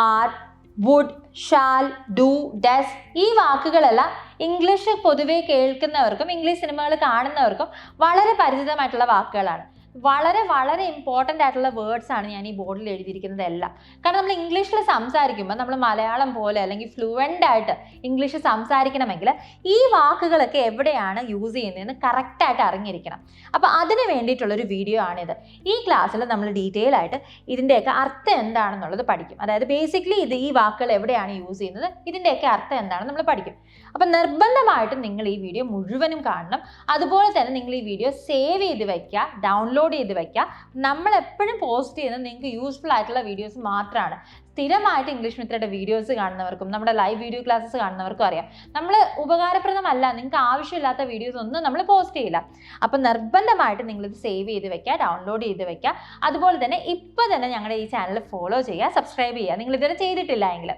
Are would shall do does ഈ വാക്കുകളെല്ലാം English പൊതുവെ കേൾക്കുന്നവർക്കും ഇംഗ്ലീഷ് സിനിമകൾ കാണുന്നവർക്കും വളരെ പരിചിതമായിട്ടുള്ള വാക്കുകളാണ്. വളരെ വളരെ ഇമ്പോർട്ടന്റ് ആയിട്ടുള്ള വേർഡ്സ് ആണ് ഞാൻ ഈ ബോർഡിൽ എഴുതിയിരിക്കുന്നത് എല്ലാം. കാരണം നമ്മൾ ഇംഗ്ലീഷിൽ സംസാരിക്കുമ്പോൾ നമ്മൾ മലയാളം പോലെ അല്ലെങ്കിൽ ഫ്ലുവന്റ് ആയിട്ട് ഇംഗ്ലീഷ് സംസാരിക്കണമെങ്കിൽ ഈ വാക്കുകളൊക്കെ എവിടെയാണ് യൂസ് ചെയ്യുന്നതെന്ന് കറക്റ്റായിട്ട് അറിഞ്ഞിരിക്കണം. അപ്പോൾ അതിന് വേണ്ടിയിട്ടുള്ളൊരു വീഡിയോ ആണിത്. ഈ ക്ലാസ്സിൽ നമ്മൾ ഡീറ്റെയിൽ ആയിട്ട് ഇതിന്റെയൊക്കെ അർത്ഥം എന്താണെന്നുള്ളത് പഠിക്കും. അതായത് ബേസിക്കലി ഇത് ഈ വാക്കുകൾ എവിടെയാണ് യൂസ് ചെയ്യുന്നത് ഇതിന്റെയൊക്കെ അർത്ഥം എന്താണെന്ന് നമ്മൾ പഠിക്കും. അപ്പം നിർബന്ധമായിട്ടും നിങ്ങൾ ഈ വീഡിയോ മുഴുവനും കാണണം. അതുപോലെ തന്നെ നിങ്ങൾ ഈ വീഡിയോ സേവ് ചെയ്ത് വയ്ക്കുക ഡൗൺലോഡ് ചെയ്ത് വെക്കുക നമ്മൾ എപ്പോഴും പോസ്റ്റ് ചെയ്യുന്നത് നിങ്ങൾക്ക് യൂസ്ഫുൾ ആയിട്ടുള്ള വീഡിയോസ് മാത്രമാണ് സ്ഥിരമായിട്ട് ഇംഗ്ലീഷ് മിത്രയുടെ വീഡിയോസ് കാണുന്നവർക്കും നമ്മുടെ ലൈവ് വീഡിയോ ക്ലാസ്സസ് കാണുന്നവർക്കും അറിയാം. നമ്മൾ ഉപകാരപ്രദമല്ല നിങ്ങൾക്ക് ആവശ്യമില്ലാത്ത വീഡിയോസ് ഒന്നും നമ്മൾ പോസ്റ്റ് ചെയ്യില്ല. അപ്പം നിർബന്ധമായിട്ട് നിങ്ങളിത് സേവ് ചെയ്ത് വെക്കുക ഡൗൺലോഡ് ചെയ്ത് വെക്കുക അതുപോലെ തന്നെ ഇപ്പോൾ തന്നെ ഞങ്ങളുടെ ഈ ചാനൽ ഫോളോ ചെയ്യുക സബ്സ്ക്രൈബ് ചെയ്യുക. നിങ്ങൾ ഇതുവരെ ചെയ്തിട്ടില്ല എങ്കിൽ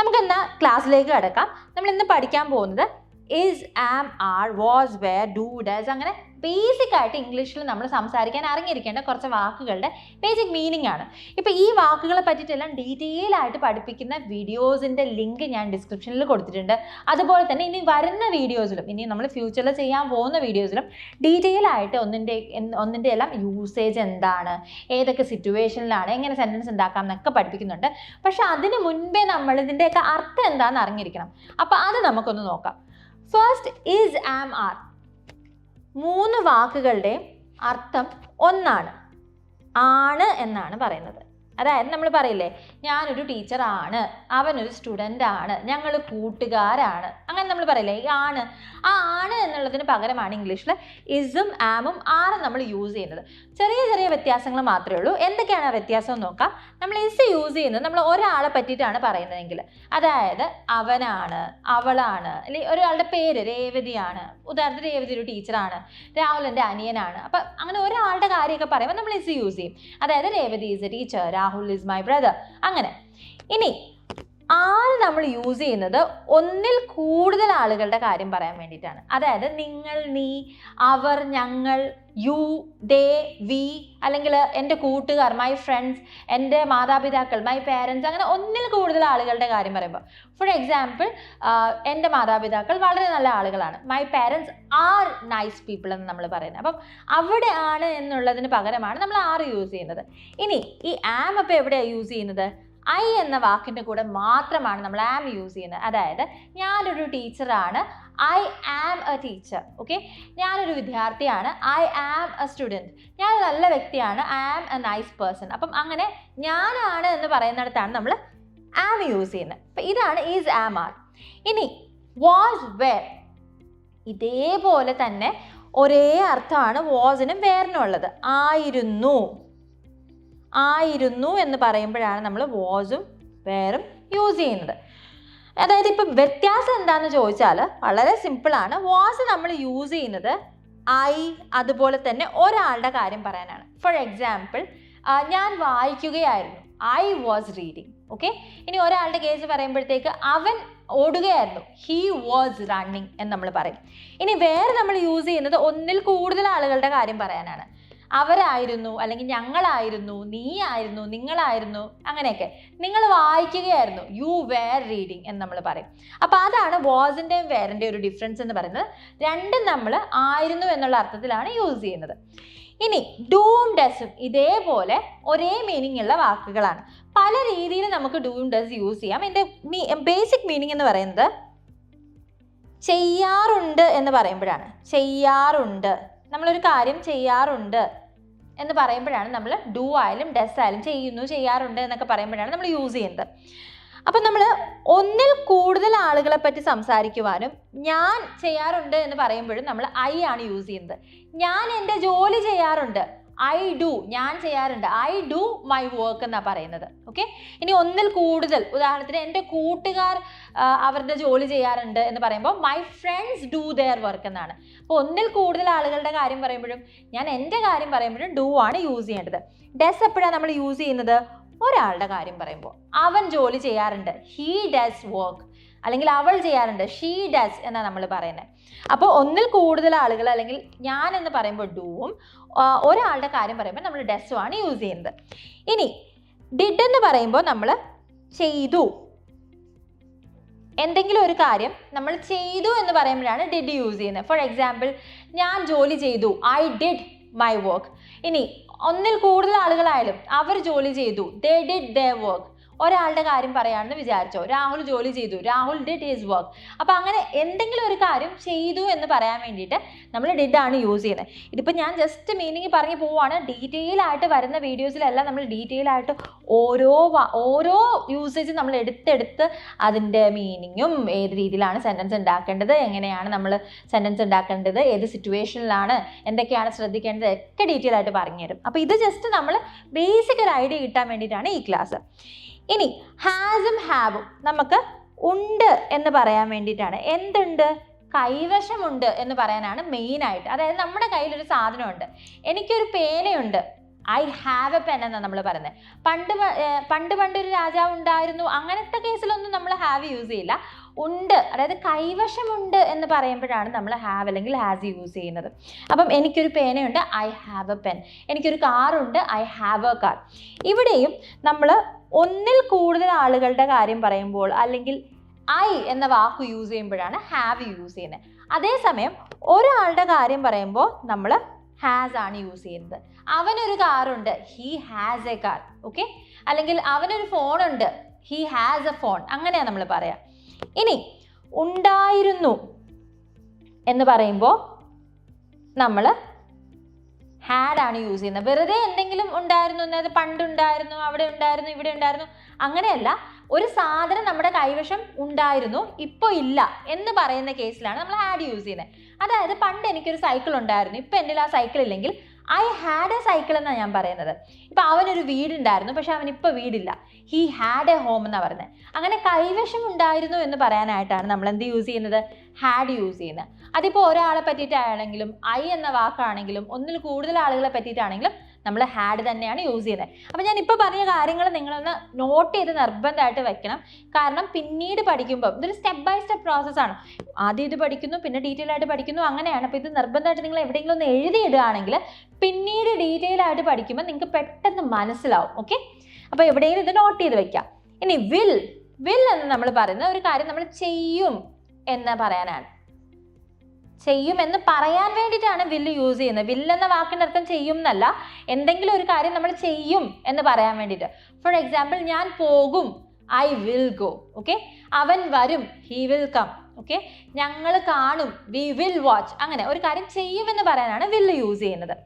നമുക്ക് എന്നാൽ ക്ലാസ്സിലേക്ക് കിടക്കാം. നമ്മൾ ഇന്ന് പഠിക്കാൻ പോകുന്നത് is am are was where do does അങ്ങനെ ബേസിക് ആയിട്ട് ഇംഗ്ലീഷിൽ നമ്മൾ സംസാരിക്കാൻ അറിഞ്ഞിരിക്കേണ്ട കുറച്ച് വാക്കുകളുടെ ബേസിക് മീനിങ് ആണ്. ഇപ്പോൾ ഈ വാക്കുകളെ പറ്റിയിട്ടെല്ലാം ഡീറ്റെയിൽ ആയിട്ട് പഠിപ്പിക്കുന്ന വീഡിയോസിന്റെ ലിങ്ക് ഞാൻ ഡിസ്ക്രിപ്ഷനിൽ കൊടുത്തിട്ടുണ്ട്. അതുപോലെ തന്നെ ഇനി വരുന്ന വീഡിയോസിലും ഇനി നമ്മൾ ഫ്യൂച്ചറിൽ ചെയ്യാൻ പോകുന്ന വീഡിയോസിലും ഡീറ്റെയിൽ ആയിട്ട് ഒന്നിന്റെ ഒന്നിന്റെ എല്ലാം യൂസേജ് എന്താണ് ഏതൊക്കെ സിറ്റുവേഷനിലാണ് എങ്ങനെ സെന്റൻസ് ഉണ്ടാക്കാം എന്നൊക്കെ പഠിപ്പിക്കുന്നുണ്ട്. പക്ഷേ അതിന് മുൻപേ നമ്മൾ ഇതിന്റെയൊക്കെ അർത്ഥം എന്താണെന്ന് അറിഞ്ഞിരിക്കണം. അപ്പോൾ അത് നമുക്കൊന്ന് നോക്കാം. ഫസ്റ്റ് ഈസ് ആം ആർ മൂന്ന് വാക്കുകളുടെ അർത്ഥം ഒന്നാണ്. ആണ് എന്നാണ് പറയുന്നത്. അതായത് നമ്മൾ പറയില്ലേ ഞാനൊരു ടീച്ചറാണ് അവനൊരു സ്റ്റുഡന്റ് ആണ് ഞങ്ങൾ കൂട്ടുകാരാണ്. അങ്ങനെ നമ്മൾ പറയില്ലേ ഈ ആണ്. ആ ആണ് എന്നുള്ളതിന് പകരമാണ് ഇംഗ്ലീഷിൽ ഇസും ആമും ആറും നമ്മൾ യൂസ് ചെയ്യുന്നത്. ചെറിയ ചെറിയ വ്യത്യാസങ്ങൾ മാത്രമേ ഉള്ളൂ. എന്തൊക്കെയാണ് ആ വ്യത്യാസം നോക്കാം. നമ്മൾ ഇസ് യൂസ് ചെയ്യുന്നത് നമ്മൾ ഒരാളെ പറ്റിയിട്ടാണ് പറയുന്നതെങ്കിൽ. അതായത് അവനാണ് അവളാണ് അല്ലെങ്കിൽ ഒരാളുടെ പേര് രേവതിയാണ്. ഉദാഹരണത്തിന് രേവതി ഒരു ടീച്ചറാണ് രാഹുൽ എന്റെ അനിയനാണ്. അപ്പം അങ്ങനെ ഒരാളുടെ കാര്യമൊക്കെ പറയുമ്പോൾ നമ്മൾ ഇസ് യൂസ് ചെയ്യും. അതായത് Revathi is a teacher Rahul is my brother അങ്ങനെ. ഇനി ആറ് നമ്മൾ യൂസ് ചെയ്യുന്നത് ഒന്നിൽ കൂടുതൽ ആളുകളുടെ കാര്യം പറയാൻ വേണ്ടിയിട്ടാണ്. അതായത് നിങ്ങൾ നീ അവർ ഞങ്ങൾ യു ദേ വി അല്ലെങ്കിൽ എന്റെ കൂട്ടുകാർ മൈ ഫ്രണ്ട്സ് എന്റെ മാതാപിതാക്കൾ മൈ പേരൻസ് അങ്ങനെ ഒന്നിൽ കൂടുതൽ ആളുകളുടെ കാര്യം പറയുമ്പോൾ ഫോർ എക്സാമ്പിൾ എന്റെ മാതാപിതാക്കൾ വളരെ നല്ല ആളുകളാണ്. My parents are nice people എന്ന് നമ്മൾ പറയുന്നത്. അപ്പം അവിടെ ആണ് എന്നുള്ളതിന് പകരമാണ് നമ്മൾ ആർ യൂസ് ചെയ്യുന്നത്. ഇനി ഈ ആം അപ്പോൾ എവിടെയാണ് യൂസ് ചെയ്യുന്നത്? ഐ എന്ന വാക്കിന്റെ കൂടെ മാത്രമാണ് നമ്മൾ ആം യൂസ് ചെയ്യുന്നത്. അതായത് ഞാനൊരു ടീച്ചറാണ്. I am a teacher okay ഞാനൊരു വിദ്യാർത്ഥിയാണ്. ഐ ആം എ സ്റ്റുഡന്റ് ഞാൻ നല്ല വ്യക്തിയാണ്. I am a nice person അപ്പം അങ്ങനെ ഞാനാണ് എന്ന് പറയുന്നിടത്താണ് നമ്മൾ ആം യൂസ് ചെയ്യുന്നത്. അപ്പം ഇതാണ് ഈസ് ആം ആർ ഇനി വാസ് വേർ ഇതേപോലെ തന്നെ ഒരേ അർത്ഥമാണ് വാസിനും വേറിനും ഉള്ളത്. ആയിരുന്നു. ആയിരുന്നു എന്ന് പറയുമ്പോഴാണ് നമ്മൾ വാസും വേറും യൂസ് ചെയ്യുന്നത്. അതായത് ഇപ്പം വ്യത്യാസം എന്താണെന്ന് ചോദിച്ചാൽ വളരെ സിമ്പിളാണ് വാസ് നമ്മൾ യൂസ് ചെയ്യുന്നത് ഐ അതുപോലെ തന്നെ ഒരാളുടെ കാര്യം പറയാനാണ്. ഫോർ എക്സാമ്പിൾ ഞാൻ വായിക്കുകയായിരുന്നു. ഐ വാസ് റീഡിങ് ഓക്കെ ഇനി ഒരാളുടെ കേസ് പറയുമ്പോഴത്തേക്ക് അവൻ ഓടുകയായിരുന്നു. ഹീ വാസ് റണ്ണിങ് എന്ന് നമ്മൾ പറയും. ഇനി വേറെ നമ്മൾ യൂസ് ചെയ്യുന്നത് ഒന്നിൽ കൂടുതൽ ആളുകളുടെ കാര്യം പറയാനാണ്. അവരായിരുന്നു അല്ലെങ്കിൽ ഞങ്ങളായിരുന്നു നീ ആയിരുന്നു നിങ്ങളായിരുന്നു അങ്ങനെയൊക്കെ. നിങ്ങൾ വായിക്കുകയായിരുന്നു. യു വേർ റീഡിങ് എന്ന് നമ്മൾ പറയും. അപ്പോൾ അതാണ് വാസിന്റെയും വേറിന്റെ ഒരു ഡിഫറൻസ് എന്ന് പറയുന്നത്. രണ്ടും നമ്മൾ ആയിരുന്നു എന്നുള്ള അർത്ഥത്തിലാണ് യൂസ് ചെയ്യുന്നത്. ഇനി ഡൂം ഡസും ഇതേപോലെ ഒരേ മീനിങ് ഉള്ള വാക്കുകളാണ്. പല രീതിയിൽ നമുക്ക് ഡൂം ഡസ് യൂസ് ചെയ്യാം. എന്റെ ബേസിക് മീനിങ് എന്ന് പറയുന്നത് ചെയ്യാറുണ്ട് എന്ന് പറയുമ്പോഴാണ്. ചെയ്യാറുണ്ട്. നമ്മളൊരു കാര്യം ചെയ്യാറുണ്ട്. എന്ന് പറയുമ്പോഴാണ് നമ്മൾ ഡു ആയാലും ഡസ് ആയാലും ചെയ്യുന്നു ചെയ്യാറുണ്ട് എന്നൊക്കെ പറയുമ്പോഴാണ് നമ്മൾ യൂസ് ചെയ്യുന്നത്. അപ്പം നമ്മൾ ഒന്നിൽ കൂടുതൽ ആളുകളെ പറ്റി സംസാരിക്കുവാനും ഞാൻ ചെയ്യാറുണ്ട് എന്ന് പറയുമ്പോഴും നമ്മൾ ഐ ആണ് യൂസ് ചെയ്യുന്നത്. ഞാൻ എന്റെ ജോലി ചെയ്യാറുണ്ട്. ഐ ഡു ഞാൻ ചെയ്യാറുണ്ട്. ഐ ഡു മൈ വർക്ക് എന്നാണ് പറയുന്നത്. ഓക്കെ ഇനി ഒന്നിൽ കൂടുതൽ ഉദാഹരണത്തിന് എന്റെ കൂട്ടുകാർ അവരുടെ ജോലി ചെയ്യാറുണ്ട് എന്ന് പറയുമ്പോൾ my friends do their work എന്നാണ്. അപ്പോൾ ഒന്നിൽ കൂടുതൽ ആളുകളുടെ കാര്യം പറയുമ്പോഴും ഞാൻ എന്റെ കാര്യം പറയുമ്പോഴും ഡു ആണ് യൂസ് ചെയ്യേണ്ടത്. ഡെസ് എപ്പോഴാണ് നമ്മൾ യൂസ് ചെയ്യുന്നത്? ഒരാളുടെ കാര്യം പറയുമ്പോൾ. അവൻ ജോലി ചെയ്യാറുണ്ട്. ഹീ ഡസ് വർക്ക് അല്ലെങ്കിൽ അവൾ ചെയ്യാറുണ്ട്. ഷീ ഡസ് എന്നാണ് നമ്മൾ പറയുന്നത്. അപ്പോൾ ഒന്നിൽ കൂടുതൽ ആളുകൾ അല്ലെങ്കിൽ ഞാൻ എന്ന് പറയുമ്പോൾ ഡൂവും ഒരാളുടെ കാര്യം പറയുമ്പോൾ നമ്മൾ ഡെസ്സും ആണ് യൂസ് ചെയ്യുന്നത്. ഇനി ഡിഡ് എന്ന് പറയുമ്പോൾ നമ്മൾ ചെയ്തു. എന്തെങ്കിലും ഒരു കാര്യം നമ്മൾ ചെയ്തു എന്ന് പറയുമ്പോഴാണ് ഡിഡ് യൂസ് ചെയ്യുന്നത്. ഫോർ എക്സാമ്പിൾ ഞാൻ ജോലി ചെയ്തു. ഐ ഡിഡ് മൈ വർക്ക് ഇനി ഒന്നിൽ കൂടുതൽ ആളുകളായാലും അവർ ജോലി ചെയ്തു. ദേ ഡിഡ് ദ വർക്ക് ഒരാളുടെ കാര്യം പറയാണെന്ന് വിചാരിച്ചോ. രാഹുൽ ജോലി ചെയ്തു. രാഹുൽ ഡിഡ് ഹിസ് വർക്ക് അപ്പോൾ അങ്ങനെ എന്തെങ്കിലും ഒരു കാര്യം ചെയ്തു എന്ന് പറയാൻ വേണ്ടിയിട്ട് നമ്മൾ ഡിഡ് ആണ് യൂസ് ചെയ്യുന്നത്. ഇതിപ്പോൾ ഞാൻ ജസ്റ്റ് മീനിങ് പറഞ്ഞു പോവുകയാണ് ഡീറ്റെയിൽ ആയിട്ട് വരുന്ന വീഡിയോസിലെല്ലാം നമ്മൾ ഡീറ്റെയിൽ ആയിട്ട് ഓരോ ഓരോ യൂസേജ് നമ്മൾ എടുത്തെടുത്ത് അതിന്റെ മീനിങ്ങും ഏത് രീതിയിലാണ് സെന്റൻസ് ഉണ്ടാക്കേണ്ടത് എങ്ങനെയാണ് നമ്മൾ സെന്റൻസ് ഉണ്ടാക്കേണ്ടത് ഏത് സിറ്റുവേഷനിലാണ് എന്തൊക്കെയാണ് ശ്രദ്ധിക്കേണ്ടത് ഒക്കെ ഡീറ്റെയിൽ ആയിട്ട് പറഞ്ഞുതരും അപ്പോൾ ഇത് ജസ്റ്റ് നമ്മൾ ബേസിക് ഒരു ഐഡിയ കിട്ടാൻ വേണ്ടിയിട്ടാണ് ഈ ക്ലാസ് ഇനി ഹാസും ഹാവും നമുക്ക് ഉണ്ട് എന്ന് പറയാൻ വേണ്ടിയിട്ടാണ്. എന്തുണ്ട്? കൈവശമുണ്ട് എന്ന് പറയാനാണ് മെയിനായിട്ട് അതായത് നമ്മുടെ കയ്യിലൊരു സാധനമുണ്ട്. എനിക്കൊരു പേനയുണ്ട്. ഐ ഹാവ് എ പെൻ എന്നാണ് നമ്മൾ പറയുന്നത് പണ്ട് പണ്ട് പണ്ട് ഒരു രാജാവ് ഉണ്ടായിരുന്നു അങ്ങനത്തെ കേസിലൊന്നും നമ്മൾ ഹാവ് യൂസ് ചെയ്യില്ല. ഉണ്ട്. അതായത് കൈവശമുണ്ട് എന്ന് പറയുമ്പോഴാണ് നമ്മൾ ഹാവ് അല്ലെങ്കിൽ ഹാസ് യൂസ് ചെയ്യുന്നത്. അപ്പം എനിക്കൊരു പേനയുണ്ട്. ഐ ഹാവ് എ പെൻ എനിക്കൊരു കാറുണ്ട്. ഐ ഹാവ് എ കാർ ഇവിടെയും നമ്മൾ ഒന്നിൽ കൂടുതൽ ആളുകളുടെ കാര്യം പറയുമ്പോൾ അല്ലെങ്കിൽ ഐ എന്ന വാക്ക് യൂസ് ചെയ്യുമ്പോഴാണ് ഹാവ് യൂസ് ചെയ്യുന്നത്. അതേസമയം ഒരാളുടെ കാര്യം പറയുമ്പോൾ നമ്മൾ ഹാസ് ആണ് യൂസ് ചെയ്യുന്നത്. അവനൊരു കാറുണ്ട് he has a car okay അല്ലെങ്കിൽ അവനൊരു ഫോണുണ്ട് ഹി ഹാസ് എ ഫോൺ അങ്ങനെയാണ് നമ്മൾ പറയാം. ഇനി ഉണ്ടായിരുന്നു എന്ന് പറയുമ്പോൾ നമ്മൾ ഹാഡ് ആണ് യൂസ് ചെയ്യുന്നത്. വെറുതെ എന്തെങ്കിലും ഉണ്ടായിരുന്നു. എന്നത് പണ്ടുണ്ടായിരുന്നു അവിടെ ഉണ്ടായിരുന്നു ഇവിടെ ഉണ്ടായിരുന്നു. അങ്ങനെയല്ല. ഒരു സാധനം നമ്മുടെ കൈവശം ഉണ്ടായിരുന്നു ഇപ്പോൾ ഇല്ല എന്ന് പറയുന്ന കേസിലാണ് നമ്മൾ ഹാഡ് യൂസ് ചെയ്യുന്നത് അതായത് പണ്ട് എനിക്കൊരു സൈക്കിൾ ഉണ്ടായിരുന്നു ഇപ്പം എന്റെ ആ സൈക്കിൾ ഇല്ലെങ്കിൽ ഐ ഹാഡ് എ സൈക്കിൾ എന്നാണ് ഞാൻ പറയുന്നത്. ഇപ്പം അവനൊരു വീടുണ്ടായിരുന്നു പക്ഷെ അവൻ ഇപ്പോൾ വീടില്ല. ഹി ഹാഡ് എ ഹോം എന്നാണ് പറയുന്നത് അങ്ങനെ കൈവശം ഉണ്ടായിരുന്നു എന്ന് പറയാനായിട്ടാണ് നമ്മൾ എന്ത് യൂസ് ചെയ്യുന്നത്? ഹാഡ് യൂസ് ചെയ്യുന്നത് അതിപ്പോൾ ഒരാളെ പറ്റിയിട്ടാണെങ്കിലും ഐ എന്ന വാക്കാണെങ്കിലും ഒന്നിൽ കൂടുതൽ ആളുകളെ പറ്റിയിട്ടാണെങ്കിലും നമ്മൾ ഹാഡ് തന്നെയാണ് യൂസ് ചെയ്യുന്നത്. അപ്പോൾ ഞാൻ ഇപ്പോൾ പറഞ്ഞ കാര്യങ്ങൾ നിങ്ങളൊന്ന് നോട്ട് ചെയ്ത് നിർബന്ധമായിട്ട് വെക്കണം. കാരണം പിന്നീട് പഠിക്കുമ്പോൾ ഇതൊരു സ്റ്റെപ്പ് ബൈ സ്റ്റെപ്പ് പ്രോസസ്സാണ് ആദ്യം ഇത് പഠിക്കുന്നു പിന്നെ ഡീറ്റെയിൽ ആയിട്ട് പഠിക്കുന്നു അങ്ങനെയാണ്. അപ്പോൾ ഇത് നിർബന്ധമായിട്ട് നിങ്ങൾ എവിടെയെങ്കിലും ഒന്ന് എഴുതിയിടുകയാണെങ്കിൽ പിന്നീട് ഡീറ്റെയിൽ ആയിട്ട് പഠിക്കുമ്പോൾ നിങ്ങൾക്ക് പെട്ടെന്ന് മനസ്സിലാവും. ഓക്കെ അപ്പോൾ എവിടെയെങ്കിലും ഇത് നോട്ട് ചെയ്ത് വെക്കാം. ഇനി വിൽ വിൽ എന്ന് നമ്മൾ പറയുന്ന ഒരു കാര്യം നമ്മൾ ചെയ്യും എന്ന് പറയാനാണ്. ചെയ്യും എന്ന് പറയാൻ വേണ്ടിയിട്ടാണ് വില്ല് യൂസ് ചെയ്യുന്നത്. വില്ല് എന്ന വാക്കിന്റെ അർത്ഥം ചെയ്യും എന്നല്ല എന്തെങ്കിലും ഒരു കാര്യം നമ്മൾ ചെയ്യും എന്ന് പറയാൻ വേണ്ടിയിട്ട്. ഫോർ എക്സാമ്പിൾ ഞാൻ പോകും. ഐ വിൽ ഗോ ഓക്കെ അവൻ വരും. ഹി വിൽ കം ഓക്കെ ഞങ്ങൾ കാണും. വി വിൽ വാച്ച് അങ്ങനെ ഒരു കാര്യം ചെയ്യുമെന്ന് പറയാനാണ് വില്ല് യൂസ് ചെയ്യുന്നത്.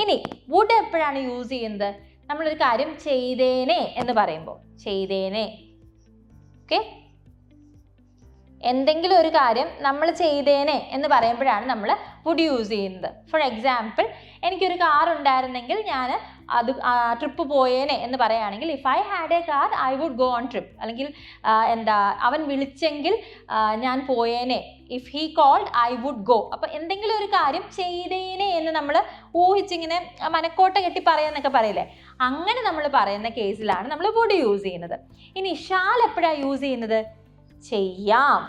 ഇനി വുഡ് എപ്പോഴാണ് യൂസ് ചെയ്യുന്നത്? നമ്മളൊരു കാര്യം ചെയ്തേനെ എന്ന് പറയുമ്പോൾ. ചെയ്തേനെ. ഓക്കെ എന്തെങ്കിലും ഒരു കാര്യം നമ്മൾ ചെയ്തേനെ എന്ന് പറയുമ്പോഴാണ് നമ്മൾ വുഡ് യൂസ് ചെയ്യുന്നത്. ഫോർ എക്സാമ്പിൾ എനിക്കൊരു കാർ ഉണ്ടായിരുന്നെങ്കിൽ ഞാൻ അത് ട്രിപ്പ് പോയേനെ എന്ന് പറയുകയാണെങ്കിൽ if I had a car I would go on trip അല്ലെങ്കിൽ എന്താ അവൻ വിളിച്ചെങ്കിൽ ഞാൻ പോയേനെ. If he called I would go അപ്പോൾ എന്തെങ്കിലും ഒരു കാര്യം ചെയ്തേനെ എന്ന് നമ്മൾ ഊഹിച്ചിങ്ങനെ മനക്കോട്ട കെട്ടി പറയാന്നൊക്കെ പറയില്ലേ? അങ്ങനെ നമ്മൾ പറയുന്ന കേസിലാണ് നമ്മൾ വുഡ് യൂസ് ചെയ്യുന്നത്. ഇനി ഷാൽ എപ്പോഴാണ് യൂസ് ചെയ്യുന്നത്? ചെയ്യാം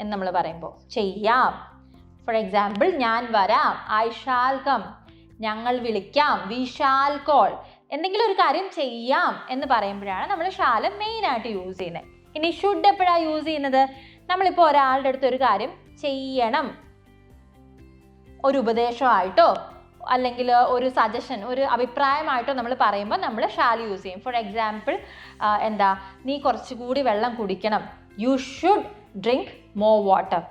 എന്ന് നമ്മൾ പറയുമ്പോൾ ചെയ്യാം. ഫോർ എക്സാമ്പിൾ ഞാൻ വരാം. ഐ ഷാൽ കം ഞങ്ങൾ വിളിക്കാം. വി ഷാൽ കോൾ എന്തെങ്കിലും ഒരു കാര്യം ചെയ്യാം എന്ന് പറയുമ്പോഴാണ് നമ്മൾ ഷാൽ മെയിനായിട്ട് യൂസ് ചെയ്യുന്നത്. ഇനി ഷുഡ് എപ്പോഴാണ് യൂസ് ചെയ്യുന്നത്? നമ്മളിപ്പോൾ ഒരാളുടെ അടുത്ത് ഒരു കാര്യം ചെയ്യണം. ഒരു ഉപദേശമായിട്ടോ അല്ലെങ്കിൽ ഒരു സജഷൻ ഒരു അഭിപ്രായമായിട്ടോ നമ്മൾ പറയുമ്പോൾ നമ്മൾ ഷാൽ യൂസ് ചെയ്യും. ഫോർ എക്സാമ്പിൾ എന്താ നീ കുറച്ചുകൂടി വെള്ളം കുടിക്കണം. You should drink more water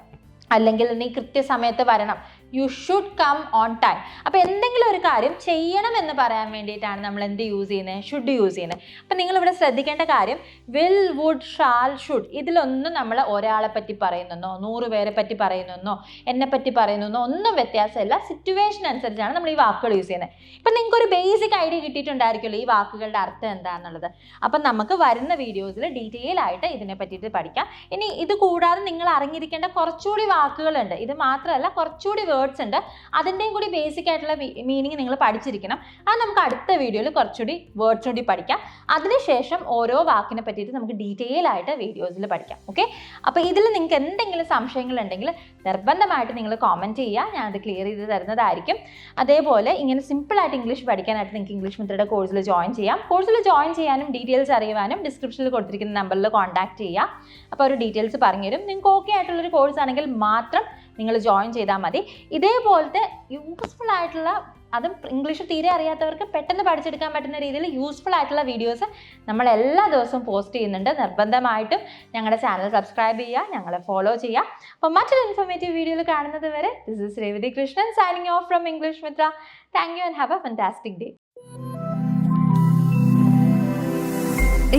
അല്ലെങ്കിൽ നീ കൃത്യസമയത്ത് വരണം. You should come on time അപ്പോൾ എന്തെങ്കിലും ഒരു കാര്യം ചെയ്യണം എന്ന് പറയാൻ വേണ്ടിയിട്ടാണ് നമ്മൾ എന്ത് യൂസ് ചെയ്യുന്നത് ഷുഡ് യൂസ് ചെയ്യുന്നത് അപ്പോൾ നിങ്ങളിവിടെ ശ്രദ്ധിക്കേണ്ട കാര്യം വിൽ വുഡ് ഷാൽ ഷുഡ് ഇതിലൊന്നും നമ്മൾ ഒരാളെ പറ്റി പറയുന്നെന്നോ നൂറ് പേരെ പറ്റി പറയുന്നെന്നോ എന്നെ പറ്റി പറയുന്നെന്നോ ഒന്നും വ്യത്യാസമില്ല. സിറ്റുവേഷൻ അനുസരിച്ചാണ് നമ്മൾ ഈ വാക്കുകൾ യൂസ് ചെയ്യുന്നത് ഇപ്പം നിങ്ങൾക്ക് ഒരു ബേസിക് ഐഡിയ കിട്ടിയിട്ടുണ്ടായിരിക്കുമല്ലോ ഈ വാക്കുകളുടെ അർത്ഥം എന്താണെന്നുള്ളത് അപ്പം നമുക്ക് വരുന്ന വീഡിയോസിൽ ഡീറ്റെയിൽ ആയിട്ട് ഇതിനെ പറ്റിയിട്ട് പഠിക്കാം. ഇനി ഇത് കൂടാതെ നിങ്ങൾ അറിഞ്ഞിരിക്കേണ്ട കുറച്ചുകൂടി വാക്കുകളുണ്ട്. ഇത് മാത്രമല്ല കുറച്ചുകൂടി വേർഡ്സ് ഉണ്ട്. അതിന്റെയും കൂടി ബേസിക് ആയിട്ടുള്ള മീനിങ് നിങ്ങൾ പഠിച്ചിരിക്കണം. അത് നമുക്ക് അടുത്ത വീഡിയോയിൽ കുറച്ചുകൂടി വേർഡ്സ് കൂടി പഠിക്കാം. അതിനുശേഷം ഓരോ വാക്കിനെ പറ്റിയിട്ട് നമുക്ക് ഡീറ്റെയിൽ ആയിട്ട് വീഡിയോസിൽ പഠിക്കാം. ഓക്കെ അപ്പോൾ ഇതിൽ നിങ്ങൾക്ക് എന്തെങ്കിലും സംശയങ്ങൾ ഉണ്ടെങ്കിൽ നിർബന്ധമായിട്ട് നിങ്ങൾ കോമന്റ് ചെയ്യുക. അത് ക്ലിയർ ചെയ്ത് തരുന്നതായിരിക്കും. അതേപോലെ ഇങ്ങനെ സിമ്പിളായിട്ട് ഇംഗ്ലീഷ് പഠിക്കാനായിട്ട് നിങ്ങൾക്ക് ഇംഗ്ലീഷ് മിത്രയുടെ കോഴ്സിൽ ജോയിൻ ചെയ്യാം. കോഴ്സിൽ ജോയിൻ ചെയ്യാനും ഡീറ്റെയിൽസ് അറിയുവാനും ഡിസ്ക്രിപ്ഷനിൽ കൊടുത്തിരിക്കുന്ന നമ്പറിൽ കോൺടാക്ട് ചെയ്യുക. അപ്പോൾ ഒരു ഡീറ്റെയിൽസ് പറഞ്ഞുതരും. നിങ്ങൾക്ക് ഓക്കെ ആയിട്ടുള്ളൊരു കോഴ്സ് ആണെങ്കിൽ മാത്രം നിങ്ങൾ ജോയിൻ ചെയ്താൽ മതി. ഇതേപോലത്തെ യൂസ്ഫുൾ ആയിട്ടുള്ള അതും ഇംഗ്ലീഷ് തീരെ അറിയാത്തവർക്ക് പെട്ടെന്ന് പഠിച്ചെടുക്കാൻ പറ്റുന്ന രീതിയിൽ യൂസ്ഫുൾ ആയിട്ടുള്ള വീഡിയോസ് നമ്മൾ എല്ലാ ദിവസവും പോസ്റ്റ് ചെയ്യുന്നുണ്ട്. നിർബന്ധമായിട്ടും ഞങ്ങളുടെ ചാനൽ സബ്സ്ക്രൈബ് ചെയ്യുക ഞങ്ങളെ ഫോളോ ചെയ്യുക. അപ്പോൾ മറ്റൊരു ഇൻഫോർമേറ്റീവ് വീഡിയോയിൽ കാണുന്നത് വരെ this is Revathi Krishnan signing off from English Mitra thank you and have a fantastic day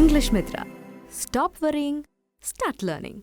English Mitra. Stop worrying, start learning.